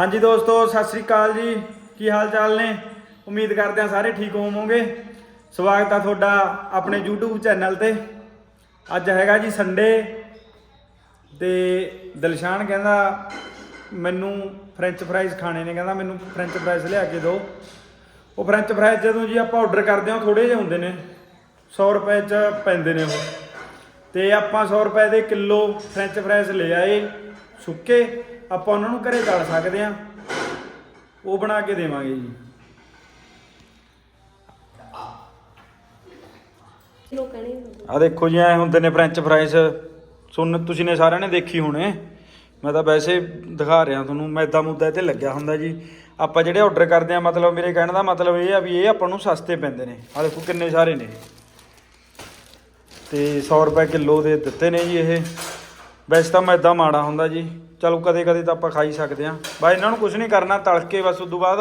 ਹਾਂਜੀ ਦੋਸਤੋ, ਸਤਿ ਸ੍ਰੀ ਅਕਾਲ ਜੀ। ਕੀ ਹਾਲ ਚਾਲ ਨੇ? ਉਮੀਦ ਕਰਦੇ ਹਾਂ ਸਾਰੇ ਠੀਕ ਹੋਵੋਗੇ। ਸਵਾਗਤ ਆ ਤੁਹਾਡਾ ਆਪਣੇ YouTube ਚੈਨਲ ਤੇ। ਅੱਜ ਹੈਗਾ ਜੀ ਸੰਡੇ ਤੇ ਦਿਲਸ਼ਾਨ ਕਹਿੰਦਾ, ਮੈਨੂੰ ਫ੍ਰੈਂਚ ਫਰਾਈਜ਼ ਖਾਣੇ ਨੇ। ਕਹਿੰਦਾ, ਮੈਨੂੰ ਫ੍ਰੈਂਚ ਫਰਾਈਜ਼ ਲਿਆ ਕੇ ਦਿਓ। ਉਹ ਫ੍ਰੈਂਚ ਫਰਾਈਜ਼ ਜਦੋਂ ਜੀ ਆਪਾਂ ਆਰਡਰ ਕਰਦੇ ਹਾਂ ਥੋੜੇ ਜਿਹੇ ਹੁੰਦੇ ਨੇ। 100 ਰੁਪਏ ਚ ਪੈਂਦੇ ਨੇ ਉਹ। ਤੇ ਆਪਾਂ 100 ਰੁਪਏ ਦੇ ਕਿਲੋ ਫ੍ਰੈਂਚ ਫਰਾਈਜ਼ ਲੈ ਆਏ। ਸੁੱਕੇ ਆਪਾਂ ਉਹਨਾਂ ਨੂੰ ਘਰੇ ਤਲ ਸਕਦੇ ਆ ਉਹ ਬਣਾ ਕੇ ਦੇਵਾਂਗੇ ਜੀ। ਆ। ਦੇਖੋ ਜੀ ਐ ਹੁੰਦੇ ਨੇ ਫ੍ਰੈਂਚ ਫਰਾਈਜ਼ ਸੁਣ ਤੁਸੀਂ ਨੇ ਸਾਰਿਆਂ ਨੇ ਦੇਖੀ ਹੋਣੇ। ਮੈਂ ਤਾਂ ਵੈਸੇ ਦਿਖਾ ਰਿਹਾ ਤੁਹਾਨੂੰ ਮੈਦਾ ਮੁੱਦਾ ਇਹ ਤੇ ਲੱਗਿਆ ਹੁੰਦਾ ਜੀ। ਆਪਾਂ ਜਿਹੜੇ ਆਰਡਰ ਕਰਦੇ ਆ ਮਤਲਬ ਮੇਰੇ ਕਹਿਣ ਦਾ ਮਤਲਬ ਇਹ ਆ ਵੀ ਇਹ ਆਪਾਂ ਨੂੰ ਸਸਤੇ ਪੈਂਦੇ ਨੇ। ਆ ਦੇਖੋ ਕਿੰਨੇ ਸਾਰੇ ਨੇ। ਤੇ 100 ਰੁਪਏ ਕਿਲੋ ਦੇ ਦਿੱਤੇ ਨੇ ਜੀ ਇਹ। ਵੈਸੇ ਤਾਂ ਮੈਦਾ ਮਾੜਾ ਹੁੰਦਾ ਜੀ। ਚਲੋ ਕਦੇ ਕਦੇ ਤਾਂ ਆਪਾਂ ਖਾ ਹੀ ਸਕਦੇ ਆ ਬਾ ਇਹਨਾਂ ਨੂੰ ਕੁਝ ਨਹੀਂ ਕਰਨਾ ਤਲ ਕੇ ਬਸ ਉਦੋਂ ਬਾਅਦ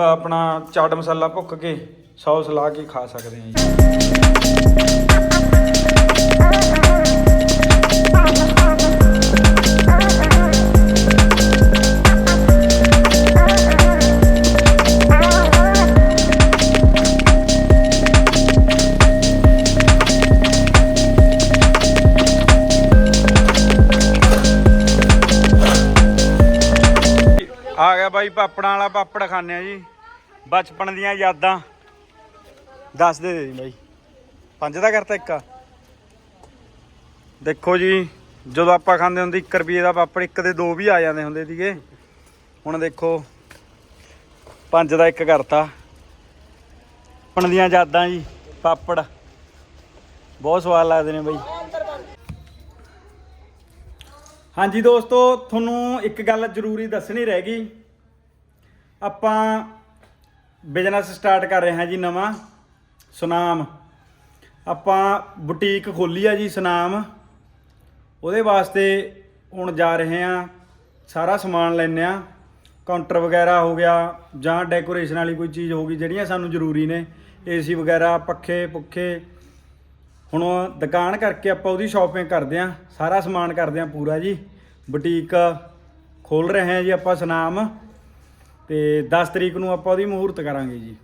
ਆਪਣਾ ਚਾਟ ਮਸਾਲਾ ਭੁੱਕ ਕੇ ਸੌਸ ਲਾ ਕੇ ਖਾ ਸਕਦੇ ਆ ਜੀ। ਬਾਈ ਪਾਪੜਾਂ ਵਾਲਾ ਪਾਪੜ ਖਾਂਦੇ ਆ ਜੀ। ਬਚਪਨ ਦੀਆਂ ਯਾਦਾਂ। ਦੱਸ ਦੇ ਦੇ ਬਾਈ। ਪੰਜ ਦਾ ਕਰਤਾ ਇੱਕ ਦੇਖੋ ਜੀ, ਜਦੋਂ ਆਪਾਂ ਖਾਂਦੇ ਹੁੰਦੇ 1 ਰੁਪਏ ਦਾ ਪਾਪੜ, ਇੱਕ ਦੇ ਦੋ ਵੀ ਆ ਜਾਂਦੇ ਹੁੰਦੇ ਸੀਗੇ। ਹੁਣ ਦੇਖੋ, ਪੰਜ ਦਾ ਇੱਕ ਕਰਤਾ। ਬਚਪਨ ਦੀਆਂ ਯਾਦਾਂ ਜੀ, ਪਾਪੜ। ਬਹੁਤ ਸਵਾਦ ਲੱਗਦੇ ਨੇ ਬਾਈ। ਹਾਂਜੀ ਦੋਸਤੋ, ਤੁਹਾਨੂੰ ਇੱਕ ਗੱਲ ਜ਼ਰੂਰੀ ਦੱਸਣੀ ਰਹਿ ਗਈ। ਆਪਾਂ ਬਿਜ਼ਨਸ ਸਟਾਰਟ ਕਰ ਰਹੇ ਹਾਂ ਜੀ ਨਵਾਂ, ਸੁਨਾਮ। ਆਪਾਂ ਬੁਟੀਕ ਖੋਲੀ ਆ ਜੀ ਸੁਨਾਮ। ਉਹਦੇ ਵਾਸਤੇ ਹੁਣ ਜਾ ਰਹੇ ਹਾਂ, ਸਾਰਾ ਸਮਾਨ ਲੈਣੇ ਆ ਕਾਊਂਟਰ ਵਗੈਰਾ ਹੋ ਗਿਆ, ਜਾਂ ਡੈਕੋਰੇਸ਼ਨ ਵਾਲੀ ਕੋਈ ਚੀਜ਼ ਹੋਗੀ ਜਿਹੜੀਆਂ ਸਾਨੂੰ ਜ਼ਰੂਰੀ ਨੇ। ਏਸੀ ਵਗੈਰਾ, ਪੱਖੇ, ਪੁੱਖੇ। ਹੁਣ ਦੁਕਾਨ ਕਰਕੇ ਆਪਾਂ ਉਹਦੀ ਸ਼ਾਪਿੰਗ ਕਰਦੇ ਆਂ ਸਾਰਾ ਸਮਾਨ ਕਰਦੇ ਆਂ ਪੂਰਾ ਜੀ। ਬੁਟੀਕ ਖੋਲ ਰਹੇ ਹਾਂ ਜੀ ਆਪਾਂ ਸੁਨਾਮ। ਤੇ 10 ਤਰੀਕ ਨੂੰ ਆਪਾਂ ਉਹਦੀ ਮਹੂਰਤ ਕਰਾਂਗੇ ਜੀ।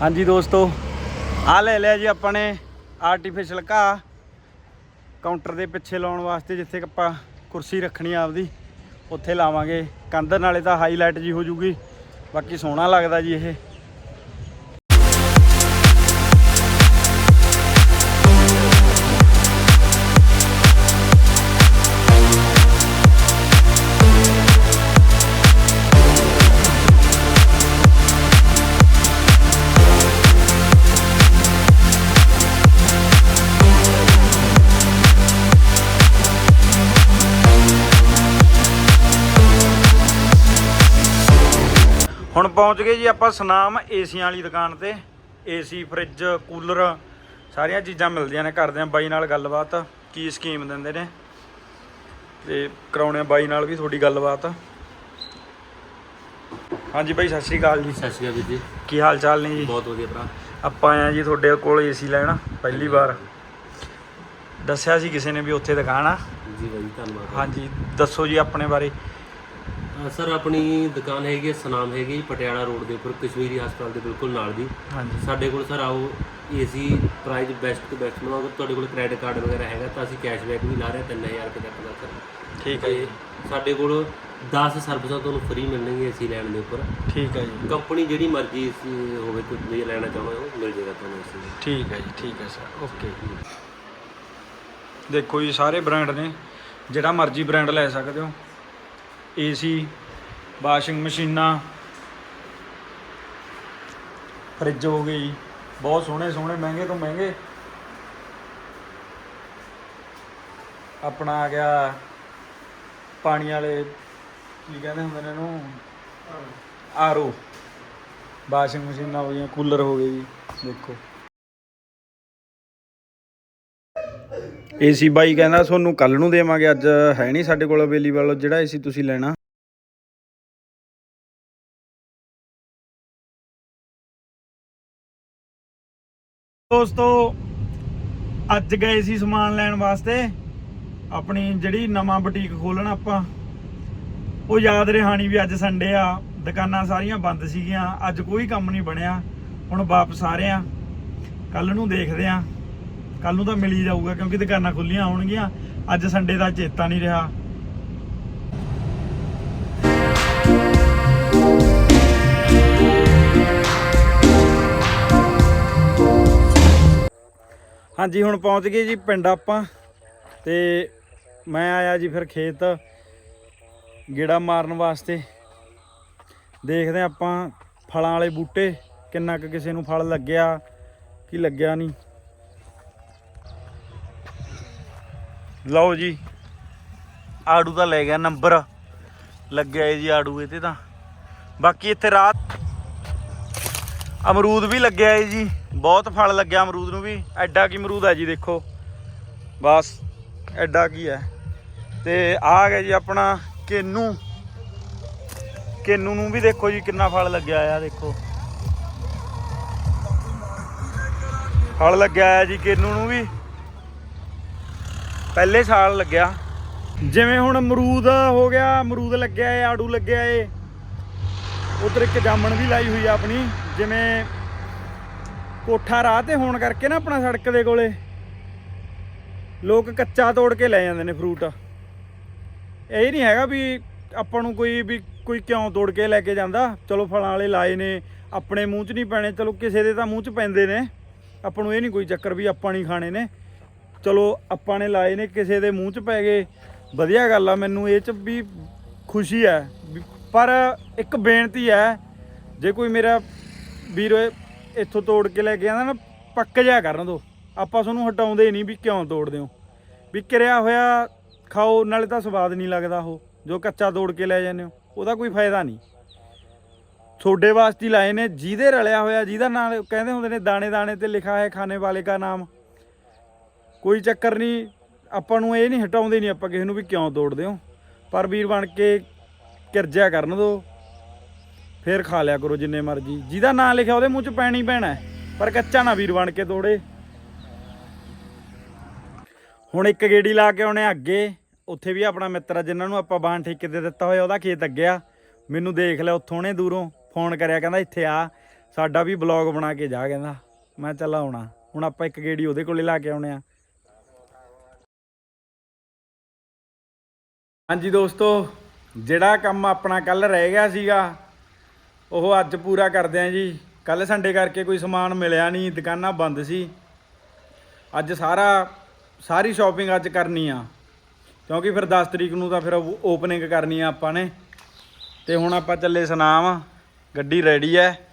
ਹਾਂਜੀ ਦੋਸਤੋ ਆ ਲੈ ਲਿਆ ਜੀ ਆਪਾਂ ਨੇ ਆਰਟੀਫੀਸ਼ਲ ਘਾਹ। ਕਾਊਂਟਰ ਦੇ ਪਿੱਛੇ ਲਾਉਣ ਵਾਸਤੇ ਜਿੱਥੇ ਕਿ ਆਪਾਂ ਕੁਰਸੀ ਰੱਖਣੀ ਆਪਦੀ, ਉੱਥੇ ਲਾਵਾਂਗੇ। ਕੰਧ ਨਾਲੇ ਤਾਂ ਹਾਈਲਾਈਟ ਜੀ ਹੋ ਜੂਗੀ। ਬਾਕੀ ਸੋਹਣਾ ਲੱਗਦਾ ਜੀ ਇਹ। ਪਹੁੰਚ ਗਏ ਜੀ ਆਪਾਂ ਸੁਨਾਮ ਏਸੀਆਂ ਵਾਲੀ ਦੁਕਾਨ ਤੇ। ਏਸੀ ਫ੍ਰਿਜ ਕੂਲਰ ਸਾਰੀਆਂ ਚੀਜ਼ਾਂ ਮਿਲਦੀਆਂ ਨੇ ਕਰਦੇ ਆ ਬਾਈ ਨਾਲ ਗੱਲਬਾਤ ਕੀ ਸਕੀਮ ਦਿੰਦੇ ਨੇ। ਤੇ ਕਰਾਉਣੇ ਆ ਬਾਈ ਨਾਲ ਵੀ ਤੁਹਾਡੀ ਗੱਲਬਾਤ। ਹਾਂਜੀ ਬਾਈ ਸਤਿ ਸ਼੍ਰੀ ਅਕਾਲ ਜੀ। ਸਤਿ ਸ਼੍ਰੀ ਅਕਾਲ ਜੀ। ਕੀ ਹਾਲ ਚਾਲ ਨੇ ਜੀ? ਬਹੁਤ ਵਧੀਆ ਭਰਾ। ਆਪਾਂ ਆਏ ਆ ਜੀ ਤੁਹਾਡੇ ਕੋਲ ਏਸੀ ਲੈਣ ਪਹਿਲੀ ਵਾਰ। ਦੱਸਿਆ ਸੀ ਕਿਸੇ ਨੇ ਵੀ ਉੱਥੇ ਦੁਕਾਨ ਆ? ਜੀ ਬਾਈ ਧੰਨਵਾਦ। ਹਾਂਜੀ ਦੱਸੋ ਜੀ ਆਪਣੇ ਬਾਰੇ। ਸਰ ਆਪਣੀ ਦੁਕਾਨ ਹੈਗੀ ਹੈ ਸਨਾਮ ਹੈਗੀ ਪਟਿਆਲਾ ਰੋਡ ਦੇ ਉੱਪਰ ਕਸ਼ਮੀਰੀ ਹਸਪਤਾਲ ਦੇ ਬਿਲਕੁਲ ਨਾਲ ਦੀ ਹਾਂਜੀ। ਸਾਡੇ ਕੋਲ ਸਰ ਆਓ ਏਸੀ ਪ੍ਰਾਈਸ ਬੈਸਟ ਤੋਂ ਬੈਸਟ ਬਣਾਓ ਅਗਰ ਤੁਹਾਡੇ ਕੋਲ ਕ੍ਰੈਡਿਟ ਕਾਰਡ ਵਗੈਰਾ ਹੈਗਾ ਤਾਂ ਅਸੀਂ ਕੈਸ਼ਬੈਕ ਵੀ ਲਾ ਰਹੇ ਹਾਂ 3000 ਰੁਪਏ ਤੱਕ ਦਾ ਸਰ। ਠੀਕ ਹੈ ਜੀ। ਸਾਡੇ ਕੋਲ 10 ਸਰਵਿਸਾਂ ਤੁਹਾਨੂੰ ਫ੍ਰੀ ਮਿਲਣਗੀਆਂ ਏਸੀ ਲੈਣ ਦੇ ਉੱਪਰ। ਠੀਕ ਹੈ ਜੀ। ਕੰਪਨੀ ਜਿਹੜੀ ਮਰਜ਼ੀ ਹੋਵੇ ਕੋਈ ਵੀ ਲੈਣਾ ਚਾਹੋ ਉਹ ਮਿਲ ਜਾਏਗਾ ਤੁਹਾਨੂੰ ਏਸੀ ਠੀਕ ਹੈ ਜੀ ਠੀਕ ਹੈ ਸਰ ਓਕੇ। ਦੇਖੋ ਜੀ ਸਾਰੇ ਬ੍ਰਾਂਡ ਨੇ ਜਿਹੜਾ ਮਰਜ਼ੀ ਬ੍ਰਾਂਡ ਲੈ ਸਕਦੇ ਹੋ। ਏਸੀ ਵਾਸ਼ਿੰਗ ਮਸ਼ੀਨਾਂ ਫਰਿੱਜ ਹੋ ਗਈ ਬਹੁਤ ਸੋਹਣੇ ਸੋਹਣੇ ਮਹਿੰਗੇ ਤੋਂ ਮਹਿੰਗੇ। ਆਪਣਾ ਆ ਗਿਆ ਪਾਣੀ ਵਾਲੇ ਕੀ ਕਹਿੰਦੇ ਹੁੰਦੇ ਨੇ ਇਹਨੂੰ? ਆਰਓ ਵਾਸ਼ਿੰਗ ਮਸ਼ੀਨਾਂ ਹੋ ਗਈਆਂ ਕੂਲਰ ਹੋ ਗਏ ਜੀ ਦੇਖੋ। ਏਸੀ ਬਾਈ ਕਹਿੰਦਾ ਤੁਹਾਨੂੰ ਕੱਲ ਨੂੰ ਦੇਵਾਂਗੇ, ਅੱਜ ਹੈ ਨਹੀਂ ਸਾਡੇ ਕੋਲ ਅਵੇਲੇਬਲ ਜਿਹੜਾ ਏਸੀ ਤੁਸੀਂ ਲੈਣਾ। ਦੋਸਤੋ, ਅੱਜ ਗਏ ਸੀ ਸਮਾਨ ਲੈਣ ਵਾਸਤੇ। ਆਪਣੀ ਜਿਹੜੀ ਨਵਾਂ ਬੁਟੀਕ ਖੋਲਣ ਆਪਾਂ, ਉਹ ਯਾਦ ਰਿਹਾਣੀ ਵੀ ਅੱਜ ਸੰਡੇ ਆ। ਦੁਕਾਨਾਂ ਸਾਰੀਆਂ ਬੰਦ ਸੀਗੀਆਂ, ਅੱਜ ਕੋਈ ਕੰਮ ਨਹੀਂ ਬਣਿਆ। ਹੁਣ ਵਾਪਸ ਆ ਰਹੇ ਆ। ਕੱਲ ਨੂੰ ਦੇਖਦੇ ਆ। ਕੱਲ ਨੂੰ ਤਾਂ ਮਿਲ ਹੀ ਜਾਊਗਾ ਕਿਉਂਕਿ ਦੁਕਾਨਾਂ ਖੁੱਲੀਆਂ ਹੋਣਗੀਆਂ। ਅੱਜ ਸੰਡੇ ਦਾ ਚੇਤਾ ਨਹੀਂ ਰਿਹਾ। ਹਾਂਜੀ, ਹੁਣ ਪਹੁੰਚ ਗਏ ਜੀ ਪਿੰਡ ਆਪਾਂ ਤੇ ਮੈਂ ਆਇਆ ਜੀ ਫਿਰ ਖੇਤ ਗੇੜਾ ਮਾਰਨ ਵਾਸਤੇ। ਦੇਖਦੇ ਹਾਂ ਆਪਾਂ ਫਲਾਂ ਵਾਲੇ ਬੂਟੇ ਕਿੰਨਾ ਕੁ ਕਿਸੇ ਨੂੰ ਫਲ ਲੱਗਿਆ, ਕੀ ਲੱਗਿਆ ਨਹੀਂ। ਲਓ ਜੀ, ਆੜੂ ਦਾ ਲੈ ਗਿਆ ਨੰਬਰ। ਲੱਗਿਆ ਏ ਜੀ ਆੜੂ ਇਹਦੇ ਤਾਂ। ਬਾਕੀ ਇੱਥੇ ਰਾਤ ਅਮਰੂਦ ਵੀ ਲੱਗਿਆ ਏ ਜੀ। ਬਹੁਤ ਫਲ ਲੱਗਿਆ ਅਮਰੂਦ ਨੂੰ ਵੀ। ਐਡਾ ਕੀ ਅਮਰੂਦ ਹੈ ਜੀ ਦੇਖੋ। ਬਸ, ਐਡਾ ਕੀ ਹੈ। ਤੇ ਆ ਗਿਆ ਜੀ ਆਪਣਾ ਕੇਨੂ। ਕੇਨੂ ਨੂੰ ਵੀ ਦੇਖੋ ਜੀ ਕਿੰਨਾ ਫਲ ਲੱਗਿਆ ਆ, ਦੇਖੋ। ਫਲ ਲੱਗਿਆ ਆ ਜੀ ਕੇਨੂ ਨੂੰ ਵੀ। ਪਹਿਲੇ ਸਾਲ ਲੱਗਿਆ। ਜਿਵੇਂ ਹੁਣ ਅਮਰੂਦ ਹੋ ਗਿਆ, ਅਮਰੂਦ ਲੱਗਿਆ ਏ, ਆੜੂ ਲੱਗਿਆ ਏ। ਉਧਰ ਇੱਕ ਜਾਮਣ ਵੀ ਲਾਈ ਹੋਈ ਆ ਆਪਣੀ, ਜਿਵੇਂ ਕੋਠਾ ਰਾਹ ਤੇ ਹੋਣ ਕਰਕੇ ਨਾ ਆਪਣਾ ਸੜਕ ਦੇ ਕੋਲੇ। ਲੋਕ ਕੱਚਾ ਤੋੜ ਕੇ ਲੈ ਜਾਂਦੇ ਨੇ ਫਰੂਟ। ਇਹ ਨਹੀਂ ਹੈਗਾ ਵੀ ਆਪਾਂ ਨੂੰ ਕੋਈ, ਵੀ ਕੋਈ ਕਿਉਂ ਤੋੜ ਕੇ ਲੈ ਕੇ ਜਾਂਦਾ। ਚਲੋ ਫਲਾਂ ਵਾਲੇ ਲਾਏ ਨੇ, ਆਪਣੇ ਮੂੰਹ 'ਚ ਨਹੀਂ ਪੈਣੇ, ਚਲੋ ਕਿਸੇ ਦੇ ਤਾਂ ਮੂੰਹ 'ਚ ਪੈਂਦੇ ਨੇ। ਆਪਾਂ ਨੂੰ ਇਹ ਨਹੀਂ ਕੋਈ ਚੱਕਰ ਵੀ ਆਪਾਂ ਨਹੀਂ ਖਾਣੇ ਨੇ। ਚਲੋ ਆਪਾਂ ਨੇ ਲਾਏ ਨੇ, ਕਿਸੇ ਦੇ ਮੂੰਹ 'ਚ ਪੈ ਗਏ। ਵਧੀਆ ਗੱਲ ਆ, ਮੈਨੂੰ ਇਹ 'ਚ ਵੀ ਖੁਸ਼ੀ ਹੈ। ਵੀ- ਪਰ ਇੱਕ ਬੇਨਤੀ ਹੈ, ਜੇ ਕੋਈ ਮੇਰਾ ਵੀਰ ਇੱਥੋਂ ਤੋੜ ਕੇ ਲੈ ਕੇ ਆਂਦਾ ਨਾ, ਪੱਕ ਜਾ ਕਰਨ ਦੋ। ਆਪਾਂ ਤੁਹਾਨੂੰ ਹਟਾਉਂਦੇ ਨਹੀਂ ਵੀ ਕਿਉਂ ਤੋੜਦੇ ਹੋ। ਵੀ ਕਿਰਿਆ ਹੋਇਆ, ਖਾਓ, ਨਾਲੇ ਤਾਂ ਸਵਾਦ ਨਹੀਂ ਲੱਗਦਾ ਉਹ, ਜੋ ਕੱਚਾ ਤੋੜ ਕੇ ਲੈ ਜਾਂਦੇ ਹੋ, ਉਹਦਾ ਕੋਈ ਫਾਇਦਾ ਨਹੀਂ। ਤੁਹਾਡੇ ਵਾਸਤੇ ਲਾਏ ਨੇ, ਜਿਹਦੇ ਰਲਿਆ ਹੋਇਆ, ਜਿਹਦਾ ਨਾਮ ਕਹਿੰਦੇ ਹੁੰਦੇ ਨੇ ਦਾਣੇ ਦਾਣੇ ਤੇ ਲਿਖਾ ਹੈ, ਖਾਣੇ ਵਾਲੇ ਦਾ ਨਾਮ। ਕੋਈ ਚੱਕਰ ਨਹੀਂ, ਆਪਾਂ ਨੂੰ ਇਹ ਨਹੀਂ ਹਟਾਉਂਦੇ ਨਹੀਂ ਆਪਾਂ ਕਿਸੇ ਨੂੰ ਵੀ ਕਿਉਂ ਤੋੜਦੇ ਹੋ। ਪਰ ਵੀਰ ਬਣ ਕੇ ਕਿਰਜਿਆ ਕਰਨ ਦੋ, ਫੇਰ ਖਾ ਲਿਆ ਕਰੋ ਜਿੰਨੇ ਮਰਜ਼ੀ। ਜਿਹਦਾ ਨਾਂ ਲਿਖਿਆ ਉਹਦੇ ਮੂੰਹ 'ਚ ਪੈਣੀ ਪੈਣਾ ਪਰ ਕੱਚਾ ਨਾ ਵੀਰ ਬਣ ਕੇ ਤੋੜੇ ਹੁਣ ਇੱਕ ਗੇੜੀ ਲਾ ਕੇ ਆਉਣੇ ਅੱਗੇ, ਉੱਥੇ ਵੀ ਆਪਣਾ ਮਿੱਤਰ ਆ ਜਿਨ੍ਹਾਂ ਨੂੰ ਆਪਾਂ ਬਾਣ ਠੇਕੇ ਤੇ ਦਿੱਤਾ ਹੋਇਆ, ਉਹਦਾ ਖੇਤ ਅੱਗਿਆ ਮੈਨੂੰ ਦੇਖ ਲਿਆ ਉੱਥੋਂ ਨੇ ਦੂਰੋਂ, ਫੋਨ ਕਰਿਆ, ਕਹਿੰਦਾ ਇੱਥੇ ਆ, ਸਾਡਾ ਵੀ ਬਲੌਗ ਬਣਾ ਕੇ ਜਾ, ਕਹਿੰਦਾ। ਮੈਂ ਚੱਲ ਆਉਣਾ, ਹੁਣ ਆਪਾਂ ਇੱਕ ਗੇੜੀ ਉਹਦੇ ਕੋਲੇ ਲਾ ਕੇ ਆਉਣੇ ਆ। ਹਾਂਜੀ ਦੋਸਤੋ, ਜਿਹੜਾ ਕੰਮ ਆਪਣਾ ਕੱਲ ਰਹਿ ਗਿਆ ਸੀਗਾ, ਉਹ ਅੱਜ ਪੂਰਾ ਕਰਦੇ ਆਂ ਜੀ। ਕੱਲ ਸੰਡੇ ਕਰਕੇ ਕੋਈ ਸਮਾਨ ਮਿਲਿਆ ਨਹੀਂ, ਦੁਕਾਨਾਂ ਬੰਦ ਸੀ। ਅੱਜ ਸਾਰਾ, ਸਾਰੀ ਸ਼ਾਪਿੰਗ ਅੱਜ ਕਰਨੀ ਆ। ਕਿਉਂਕਿ ਫਿਰ 10 ਤਰੀਕ ਨੂੰ ਤਾਂ ਫਿਰ ਓਪਨਿੰਗ ਕਰਨੀ ਆ ਆਪਾਂ ਨੇ। ਤੇ ਹੁਣ ਆਪਾਂ ਚੱਲੇ ਸੁਨਾਮ, ਗੱਡੀ ਰੈਡੀ ਹੈ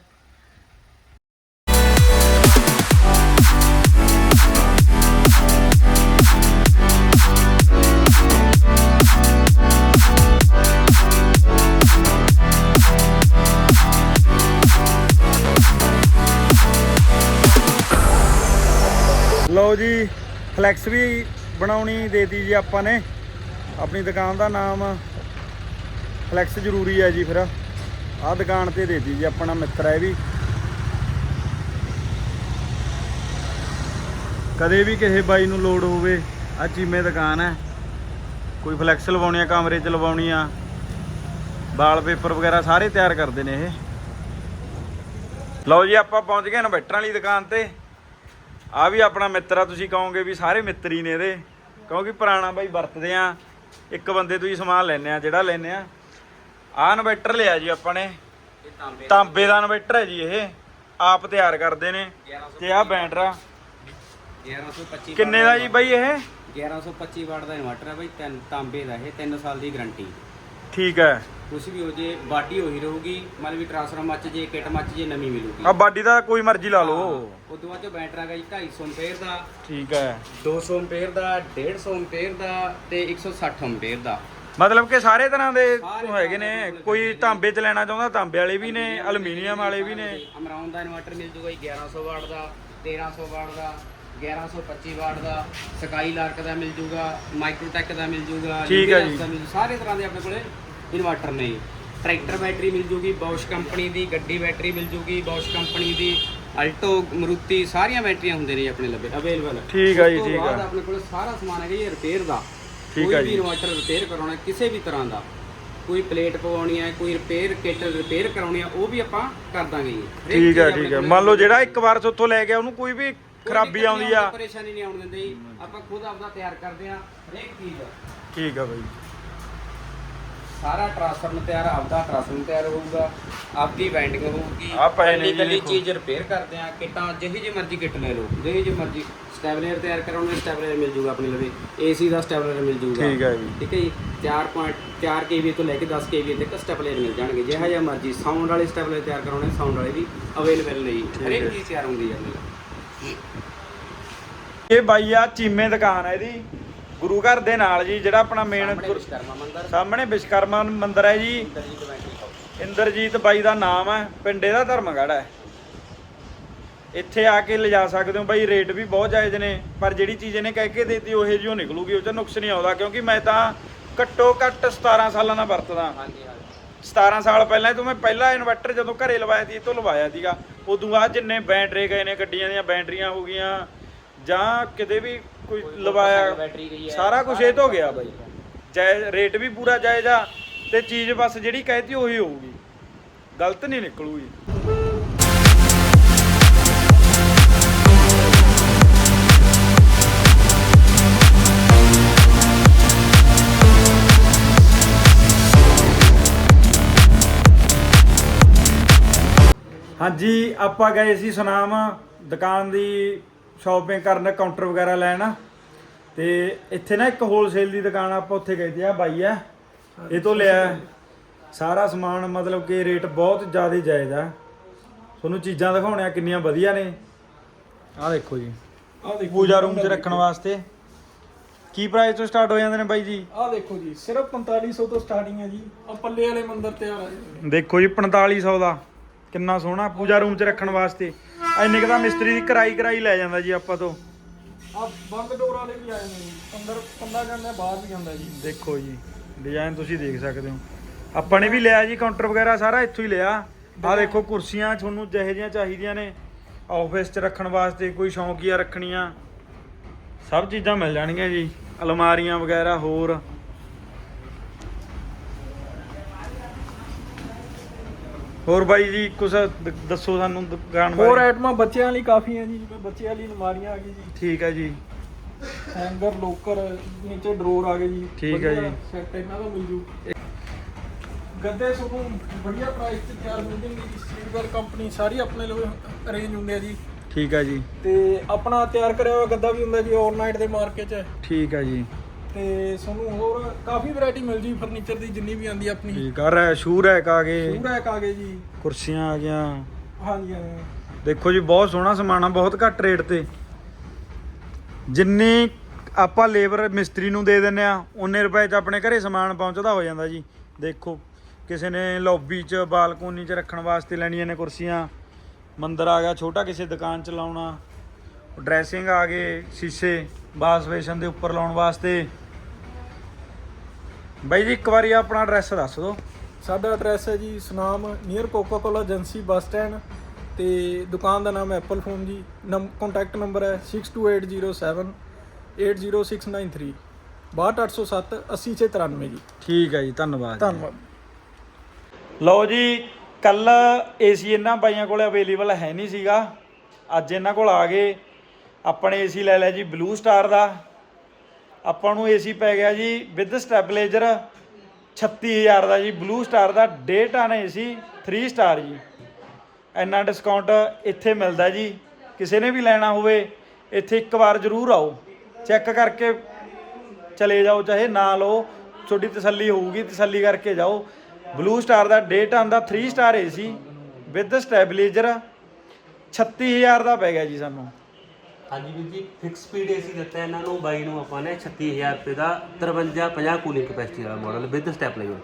ਲਓ ਜੀ ਫਲੈਕਸ ਵੀ ਬਣਾਉਣੀ ਦੇਤੀ ਜੀ ਆਪਾਂ ਨੇ। ਆਪਣੀ ਦੁਕਾਨ ਦਾ ਨਾਮ ਫਲੈਕਸ ਜ਼ਰੂਰੀ ਹੈ ਜੀ ਫਿਰ। ਆਹ ਦੁਕਾਨ ਤੇ ਦੇਤੀ ਜੀ ਆਪਣਾ ਮਿੱਤਰ ਹੈ ਵੀ। ਕਦੇ ਵੀ ਕਿਸੇ ਬਾਈ ਨੂੰ ਲੋੜ ਹੋਵੇ ਆ ਚੀਮੇ ਦੁਕਾਨ ਹੈ। ਕੋਈ ਫਲੈਕਸ ਲਵਾਉਣੀ ਆ, ਕਮਰੇ 'ਚ ਲਵਾਉਣੀ ਆ। ਵਾਲਪੇਪਰ ਵਗੈਰਾ ਸਾਰੇ ਤਿਆਰ ਕਰਦੇ ਨੇ ਇਹ। ਲਓ ਜੀ ਆਪਾਂ ਪਹੁੰਚ ਗਏ ਇਨਵੈਟਰਾਂ ਵਾਲੀ ਦੁਕਾਨ ਤੇ। ਆ ਵੀ ਆਪਣਾ ਮਿੱਤਰ ਆ ਤੁਸੀਂ ਕਹੋਗੇ ਵੀ ਸਾਰੇ ਮਿੱਤਰ ਹੀ ਨੇ ਇਹਦੇ। ਕਿਉਂਕਿ ਪੁਰਾਣਾ ਬਾਈ ਵਰਤਦੇ ਆ ਇੱਕ ਬੰਦੇ ਤੋਂ ਹੀ ਸਮਾਨ ਲੈਨੇ ਆ ਜਿਹੜਾ ਲੈਨੇ ਆ। ਆਹ ਇਨਵੈਟਰ ਲਿਆ ਜੀ ਆਪਾਂ ਨੇ। ਤਾਂਬੇ ਦਾ। ਇਨਵੈਟਰ ਹੈ ਜੀ ਇਹ। ਆਪ ਤਿਆਰ ਕਰਦੇ ਨੇ। ਤੇ ਆਹ ਬੈਟਰਾ 1125 ਕਿੰਨੇ ਦਾ ਜੀ ਬਾਈ ਇਹ? 1125 ਵਾਟ ਦਾ ਇਨਵਰਟਰ ਹੈ ਬਾਈ ਤਿੰਨ ਤਾਂਬੇ ਦਾ ਇਹ 3 ਸਾਲ ਦੀ ਗਾਰੰਟੀ ਠੀਕ ਹੈ। ਕੁਝ ਵੀ ਹੋ ਜੇ ਬਾਡੀ ਉਹੀ ਰਹੂਗੀ ਮਤਲਬ ਵੀ ਟ੍ਰਾਂਸਫਾਰਮਰ ਮੱਚ ਜੇ ਕਿਟ ਮੱਚ ਜੇ ਨਵੀਂ ਮਿਲੂਗੀ। ਆ ਬਾਡੀ ਦਾ ਕੋਈ ਮਰਜ਼ੀ ਲਾ ਲਓ। ਉਸ ਤੋਂ ਬਾਅਦ ਜੋ ਬੈਟਰਾ ਹੈਗਾ ਜੀ 250 ਐਂਪੀਅਰ ਦਾ ਠੀਕ ਹੈ। 200 ਐਂਪੀਅਰ ਦਾ 150 ਐਂਪੀਅਰ ਦਾ ਤੇ 160 ਐਂਪੀਅਰ ਦਾ। ਮਤਲਬ ਕਿ ਸਾਰੇ ਤਰ੍ਹਾਂ ਦੇ ਹੈਗੇ ਨੇ। ਕੋਈ ਤਾਂਬੇ ਚ ਲੈਣਾ ਚਾਹੁੰਦਾ ਤਾਂਬੇ ਵਾਲੇ ਵੀ ਨੇ ਐਲੂਮੀਨੀਅਮ ਵਾਲੇ ਵੀ ਨੇ। ਅਮਰਾਉਨ ਦਾ ਇਨਵਰਟਰ ਮਿਲ ਜੂਗਾ ਜੀ 1100 ਵਾਟ ਦਾ 1300 ਵਾਟ ਦਾ। 1125 ਵਾਟ ਦਾ ਸਕਾਈ ਲਾਰਕ ਦਾ ਮਿਲ ਜੂਗਾ ਮਾਈਕਰੋਟੈਕ ਦਾ ਮਿਲ ਜੂਗਾ ਠੀਕ ਹੈ ਜੀ। ਸਾਰੇ ਤਰ੍ਹਾਂ ਦੇ ਆਪਣੇ ਕੋਲੇ ਇਨਵਰਟਰ ਨੇ ਜੀ। ਟਰੈਕਟਰ ਬੈਟਰੀ ਮਿਲ ਜੂਗੀ ਬੌਸ਼ ਕੰਪਨੀ ਦੀ ਗੱਡੀ ਬੈਟਰੀ ਮਿਲ ਜੂਗੀ ਬੌਸ਼ ਕੰਪਨੀ ਦੀ ਅਲਟੋ ਮਰੂਤੀ ਸਾਰੀਆਂ ਬੈਟਰੀਆਂ ਹੁੰਦੇ ਨੇ ਜੀ ਆਪਣੇ ਲਵੇ ਅਵੇਲੇਬਲ ਠੀਕ ਹੈ ਜੀ, ਠੀਕ ਹੈ। ਆਪਣੇ ਕੋਲ ਸਾਰਾ ਸਮਾਨ ਹੈਗਾ ਜੀ ਰਿਪੇਅਰ ਦਾ ਠੀਕ ਕੋਈ ਹੈ ਵੀ ਜੀ। ਇਨਵਰਟਰ ਰਿਪੇਅਰ ਕਰਾਉਣਾ ਕਿਸੇ ਵੀ ਤਰ੍ਹਾਂ ਦਾ ਕੋਈ ਪਲੇਟ ਪਵਾਉਣੀ ਹੈ ਕੋਈ ਰਿਪੇਅਰ ਕਿੱਟ ਰਿਪੇਅਰ ਕਰਾਉਣੀ ਹੈ ਉਹ ਵੀ ਆਪਾਂ ਕਰ ਦਾਂਗੇ ਜੀ ਹਰੇਕ ਠੀਕ ਚੀਜ਼ ਹੈ ਆਪਣੇ ਠੀਕ ਹੈ ਕੋਲੇ ਮੰਨ ਲਓ ਜਿਹੜਾ ਇੱਕ ਵਾਰ ਉੱਥੋਂ ਲੈ ਗਿਆ ਉਹਨੂੰ ਕੋਈ ਵੀ ਕੋਈ ਖਰਾਬੀ ਆਉਂਦੀ ਆ। ਪਰੇਸ਼ਾਨੀ ਨਹੀਂ ਆਉਣ ਦਿੰਦੇ ਜੀ। ਆਪਾਂ ਖੁਦ ਆਪਦਾ ਤਿਆਰ ਕਰਦੇ ਆ ਹਰੇਕ ਚੀਜ਼ ਠੀਕ ਆ ਬਾਈ। ਸਾਰਾ ਟਰਾਂਸਫਰਮ ਤਿਆਰ ਆਪਦਾ ਟਰਾਂਸਫਰਮ ਤਿਆਰ ਹੋਊਗਾ। ਆਪਦੀ ਵਾਈਂਡਿੰਗ ਹੋਊਗੀ। ਆਹ ਪਏ ਨੇ ਜੀ ਇਕੱਲੀ ਦੇਖੋ। ਚੀਜ਼ ਰਿਪੇਅਰ ਕਰਦੇ ਆ ਕਿੱਟਾਂ ਜਿਹੀ ਜਿਹੀ ਮਰਜ਼ੀ ਕਿੱਟ ਲੈ ਲਓ। ਜਿਹੀ ਜਿਹੀ ਮਰਜ਼ੀ ਸਟੈਬਲਰ ਤਿਆਰ ਕਰਾਉਣੇ ਸਟੈਬਲਰ ਮਿਲ ਜੂਗਾ ਆਪਣੇ ਲਵੇ। ਏਸੀ ਦਾ ਸਟੈਬਲਰ ਮਿਲ ਜੂਗਾ। ਠੀਕ ਹੈ ਜੀ। ਠੀਕ ਹੈ ਜੀ? 4.4 ਕੇਵੀ ਤੋਂ ਲੈ ਕੇ 10 ਕੇਵੀ ਤੱਕ ਸਟੈਬਲਰ ਮਿਲ ਜਾਣਗੇ। ਜਿਹੜਾ ਜਿਹਾ ਮਰਜ਼ੀ ਸਾਊਂਡ ਵਾਲੇ ਸਟੈਬਲਰ ਤਿਆਰ ਕਰਾਉਣੇ ਸਾਊਂਡ ਵਾਲੇ ਵੀ ਅਵੇਲੇਬਲ ਨੇ ਜੀ। ਹਰੇਕ ਚੀਜ਼ ਤਿਆਰ ਹੁੰਦੀ ਹੈ ਆਪਣੇ ਇਹ ਬਾਈ ਆ ਚੀਮੇ ਦੁਕਾਨ ਹੈ ਇਹਦੀ। ਗੁਰੂ ਘਰ ਦੇ ਨਾਲ ਜੀ ਜਿਹੜਾ ਆਪਣਾ ਮੇਨ ਸਾਹਮਣੇ ਵਿਸ਼ਕਰਮਾ ਮੰਦਰ। ਹੈ ਜੀ। ਇੰਦਰਜੀਤ ਬਾਈ ਦਾ ਨਾਮ ਹੈ ਪਿੰਡੇ ਦਾ ਧਰਮਗੜ੍ਹ ਹੈ। ਇੱਥੇ ਆ ਕੇ ਲਿਜਾ ਸਕਦੇ ਹੋ ਬਾਈ ਰੇਟ ਵੀ ਬਹੁਤ ਜਾਇਜ਼ ਨੇ ਪਰ ਜਿਹੜੀ ਚੀਜ਼ ਇਹਨੇ ਕਹਿ ਕੇ ਦੇਤੀ ਉਹੇ ਜਿਹੀ ਓ ਨਿਕਲੂਗੀ ਉਹ ਚ ਨੁਕਸ ਨਹੀਂ ਆਉਂਦਾ ਕਿਉਂਕਿ ਮੈਂ ਤਾਂ ਘੱਟੋ ਘੱਟ 17 ਸਾਲਾਂ ਦਾ ਵਰਤਦਾ। ਹਾਂਜੀ। 17 ਸਾਲ ਪਹਿਲਾਂ ਹੀ ਤੋਂ ਮੈਂ ਪਹਿਲਾ ਇਨਵਰਟਰ ਜਦੋਂ ਘਰੇ ਲਵਾਇਆ ਸੀ ਇਹ ਤੋਂ ਲਵਾਇਆ ਸੀਗਾ। ਉਦੋਂ ਬਾਅਦ ਜਿੰਨੇ ਬੈਟਰੀ ਗਏ ਨੇ ਗੱਡੀਆਂ ਦੀਆਂ ਬੈਟਰੀਆਂ ਹੋ ਗਈਆਂ ਜਾਂ ਕਿਤੇ ਵੀ ਕੋਈ ਲਵਾਇਆ ਸਾਰਾ ਕੁਝ ਇਹ ਤੋਂ ਗਿਆ ਬਾਈ। ਜਾਇਜ਼ ਰੇਟ ਵੀ ਪੂਰਾ ਜਾਇਜ਼ ਆ ਤੇ ਚੀਜ਼ ਬਸ ਜਿਹੜੀ ਕਹਿਤੀ ਉਹੀ ਹੋਊਗੀ। ਗਲਤ ਨਹੀਂ ਨਿਕਲੂਗੀ। ਹਾਂਜੀ ਆਪਾਂ ਗਏ ਸੀ ਸੁਨਾਮ ਦੁਕਾਨ ਦੀ ਸ਼ਾਪਿੰਗ ਕਰਨ ਕਾਊਂਟਰ ਵਗੈਰਾ ਲੈਣ। ਤੇ ਇੱਥੇ ਨਾ ਇੱਕ ਹੋਲਸੇਲ ਦੀ ਦੁਕਾਨ ਆ, ਆਪਾਂ ਉੱਥੇ ਗਏ ਤੇ ਆ ਬਾਈ ਆ ਇਹ ਤੋਂ ਲਿਆ ਸਾਰਾ ਸਮਾਨ ਮਤਲਬ ਕਿ ਰੇਟ ਬਹੁਤ ਜ਼ਿਆਦਾ ਜਾਇਜ਼ ਆ। ਤੁਹਾਨੂੰ ਚੀਜ਼ਾਂ ਦਿਖਾਉਣੀਆਂ ਕਿੰਨੀਆਂ ਵਧੀਆ ਨੇ। ਆਹ ਦੇਖੋ ਜੀ। ਆ ਦੇਖੋ ਪੂਜਾ ਰੂਮ 'ਚ ਰੱਖਣ ਵਾਸਤੇ। ਕੀ ਪ੍ਰਾਈਸ ਤੋਂ ਸਟਾਰਟ ਹੋ ਜਾਂਦੇ ਨੇ ਬਾਈ ਜੀ? ਆ ਦੇਖੋ ਜੀ ਸਿਰਫ 4500 ਤੋਂ ਸਟਾਰਟਿੰਗ ਹੈ ਜੀ। ਆ ਪੱਲੇ ਵਾਲੇ ਮੰਦਿਰ ਤਿਆਰ ਆ ਜੀ। ਦੇਖੋ ਜੀ 4500 ਦਾ। ਕਿੰਨਾ ਸੋਹਣਾ ਪੂਜਾ ਰੂਮ 'ਚ ਰੱਖਣ ਵਾਸਤੇ। ਇੰਨੇ ਕੁ ਦਾ ਮਿਸਤਰੀ ਦੀ ਕਰਾਈ ਕਰਾਈ ਲੈ ਜਾਂਦਾ ਜੀ ਆਪਾਂ ਤੋਂ। ਆ ਬੰਦ ਡੋਰ ਵਾਲੇ ਵੀ ਆਏ ਨੇ ਜੀ। ਅੰਦਰ ਪੰਦਾ ਜਾਂਦੇ ਬਾਹਰ ਵੀ ਜਾਂਦਾ ਜੀ। ਦੇਖੋ ਜੀ ਡਿਜ਼ਾਈਨ ਤੁਸੀਂ ਦੇਖ ਸਕਦੇ ਹੋ। ਆਪਾਂ ਨੇ ਵੀ ਲਿਆ ਜੀ ਕਾਊਂਟਰ ਵਗੈਰਾ ਸਾਰਾ ਇੱਥੋਂ ਹੀ ਲਿਆ। ਆਹ ਦੇਖੋ ਕੁਰਸੀਆਂ ਤੁਹਾਨੂੰ ਜਿਹੇ ਜਿਹੀਆਂ ਚਾਹੀਦੀਆਂ ਨੇ। ਆਫਿਸ 'ਚ ਰੱਖਣ ਵਾਸਤੇ ਕੋਈ ਸ਼ੌਂਕੀਆ ਰੱਖਣੀਆਂ। ਸਭ ਚੀਜ਼ਾਂ ਮਿਲ ਜਾਣਗੀਆਂ ਜੀ। ਅਲਮਾਰੀਆਂ ਵਗੈਰਾ ਹੋਰ। ਹੋਰ ਬਾਈ ਜੀ ਦ- ਦੱਸੋ ਸਾਨੂੰ ਦੁਕਾਨ ਹੋਰ ਆਈਟਮਾਂ ਬੱਚਿਆਂ ਲਈ ਕਾਫੀ ਹੈ ਜੀ ਜਿਵੇਂ ਬੱਚਿਆਂ ਵਾਲੀ ਅਲਮਾਰੀਆਂ ਆ ਗਈ ਜੀ। ਠੀਕ ਹੈ ਜੀ। ਹੈਂਗਰ ਲੋਕਰ ਨੀਚੇ ਡਰੋਰ ਆ ਗਏ ਜੀ। ਠੀਕ ਹੈ ਜੀ। ਸੈੱਟ ਇਹਨਾਂ ਦਾ ਮਿਲ ਜੂ। ਗੱਦੇ ਤੁਹਾਨੂੰ ਵਧੀਆ ਪ੍ਰਾਈਸ ਤੇ ਤਿਆਰ ਮਿਲ ਜਾਣਗੇ ਜੀ। ਸਟੀਲਵਰ ਕੰਪਨੀ ਸਾਰੀ ਆਪਣੇ ਲਈ ਅਰੇਂਜ ਹੁੰਦੇ ਆ ਜੀ। ਠੀਕ ਹੈ ਜੀ। ਤੇ ਆਪਣਾ ਤਿਆਰ ਕਰਿਆ ਹੋਇਆ ਗੱਦਾ ਵੀ ਹੁੰਦਾ ਜੀ ਆਨਲਾਈਨ ਦੇ ਮਾਰਕੀਟ 'ਚ। ਠੀਕ ਹੈ ਜੀ। ਤੇ ਤੁਹਾਨੂੰ ਹੋਰ ਕਾਫੀ ਵੈਰਾਈਟੀ ਮਿਲ ਜੀ ਫਰਨੀਚਰ ਦੀ ਜਿੰਨੀ ਵੀ ਆਂਦੀ ਆਪਣੀ। ਠੀਕ ਆ ਰੈ ਸ਼ੂ ਰੈਕ ਆ ਗਏ। ਪੂਰਾ ਇੱਕ ਆ ਗਏ ਜੀ। ਕੁਰਸੀਆਂ ਆ ਗਈਆਂ। ਹਾਂਜੀ ਹਾਂ ਦੇਖੋ ਜੀ ਬਹੁਤ ਸੋਹਣਾ ਸਮਾਨ ਆ ਬਹੁਤ ਘੱਟ ਰੇਟ ਤੇ। ਜਿੰਨੀ ਆਪਾਂ ਲੇਬਰ ਮਿਸਤਰੀ ਨੂੰ ਦੇ ਦਿੰਨੇ ਆ ਉਨੇ ਰੁਪਏ 'ਚ ਆਪਣੇ ਘਰੇ ਸਮਾਨ ਪਹੁੰਚਦਾ ਹੋ ਜਾਂਦਾ ਜੀ। ਦੇਖੋ ਕਿਸੇ ਨੇ ਲੌਬੀ 'ਚ ਬਾਲਕੋਨੀ 'ਚ ਰੱਖਣ ਵਾਸਤੇ ਲੈਣੀਆਂ ਨੇ ਕੁਰਸੀਆਂ। ਮੰਦਰ ਆ ਗਿਆ ਛੋਟਾ ਕਿਸੇ ਦੁਕਾਨ 'ਚ ਲਾਉਣਾ। ਡਰੈਸਿੰਗ ਆ ਗਏ ਸ਼ੀਸ਼ੇ ਬਾਸ ਵੇਸ਼ਨ ਦੇ ਉੱਪਰ ਲਾਉਣ ਵਾਸਤੇ। ਬਾਈ ਜੀ ਇੱਕ ਵਾਰੀ ਆਪਣਾ ਐਡਰੈਸ ਦੱਸ ਦਿਓ। ਸਾਡਾ ਐਡਰੈਸ ਹੈ ਜੀ Sunam near Coca Cola agency bus stand ਤੇ ਦੁਕਾਨ ਦਾ ਨਾਮ ਹੈ ਐਪਲ ਫੋਨ ਜੀ ਕੰਟੈਕਟ ਨੰਬਰ ਹੈ 6280 80693 62807 80693 ਜੀ। ਠੀਕ ਹੈ ਜੀ ਧੰਨਵਾਦ ਜੀ। ਧੰਨਵਾਦ। ਲਓ ਜੀ ਕੱਲ ਏਸੀ ਇਹਨਾਂ ਬਾਈਆਂ ਕੋਲੇ ਅਵੇਲੇਬਲ ਹੈ ਨਹੀਂ ਸੀਗਾ। ਅੱਜ ਇਹਨਾਂ ਕੋਲ ਆ ਗਏ। ਆਪਣੇ ਏਸੀ ਲੈ ਲਿਆ ਜੀ ਬਲੂ ਸਟਾਰ ਦਾ। ਆਪਾਂ ਨੂੰ ਏਸੀ ਪੈ ਗਿਆ ਜੀ ਵਿਦ ਸਟੈਬਲਾਈਜ਼ਰ 36000 ਦਾ ਜੀ ਬਲੂ ਸਟਾਰ ਦਾ ਡੇ ਟਨ ਏਸੀ 3 ਸਟਾਰ ਜੀ। ਇੰਨਾ ਡਿਸਕਾਊਂਟ ਇੱਥੇ ਮਿਲਦਾ ਜੀ, ਕਿਸੇ ਨੇ ਵੀ ਲੈਣਾ ਹੋਵੇ, ਇੱਥੇ ਇੱਕ ਵਾਰ ਜ਼ਰੂਰ ਆਓ। ਚੈੱਕ ਕਰਕੇ ਚਲੇ ਜਾਓ, ਚਾਹੇ ਨਾ ਲਓ, ਤੁਹਾਡੀ ਤਸੱਲੀ ਹੋਊਗੀ, ਤਸੱਲੀ ਕਰਕੇ ਜਾਓ। ਬਲੂ ਸਟਾਰ ਦਾ ਡੇ ਟਨ ਦਾ 3 ਸਟਾਰ ਏਸੀ ਵਿਦ ਸਟੈਬਲਾਈਜ਼ਰ 36000 ਦਾ ਪੈ ਗਿਆ ਜੀ ਸਾਨੂੰ। ਹਾਂਜੀ ਵੀਰ ਜੀ ਫਿਕਸ ਸਪੀਡ ਏਸੀ ਦਿੱਤਾ ਇਹਨਾਂ ਨੂੰ ਬਾਈ ਨੂੰ ਆਪਾਂ ਨੇ 36000 ਰੁਪਏ ਦਾ 53 50 ਕੂਲਿੰਗ ਕਪੈਸਿਟੀ ਵਾਲਾ ਮਾਡਲ ਵਿਦ ਸਟੈਪਲਾਈਜ਼ਰ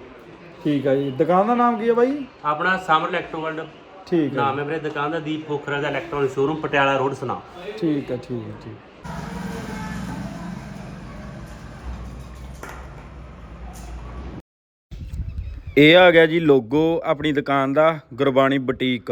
ਠੀਕ ਹੈ ਜੀ। ਦੁਕਾਨ ਦਾ ਨਾਮ ਕੀ ਹੈ ਬਾਈ? ਆਪਣਾ ਸਾਮਰ ਇਲੈਕਟ੍ਰੋ ਵਰਲਡ ਠੀਕ ਹੈ ਨਾਮ ਹੈ ਮੇਰੇ ਦੁਕਾਨ ਦਾ ਦੀਪ ਖੋਖਰਾ ਦਾ electronic showroom Patiala road Sunam ਠੀਕ ਹੈ ਠੀਕ ਹੈ ਠੀਕ ਇਹ ਆ ਗਿਆ ਜੀ ਲੋਗੋ ਆਪਣੀ ਦੁਕਾਨ ਦਾ ਗੁਰਬਾਣੀ ਬੁਟੀਕ।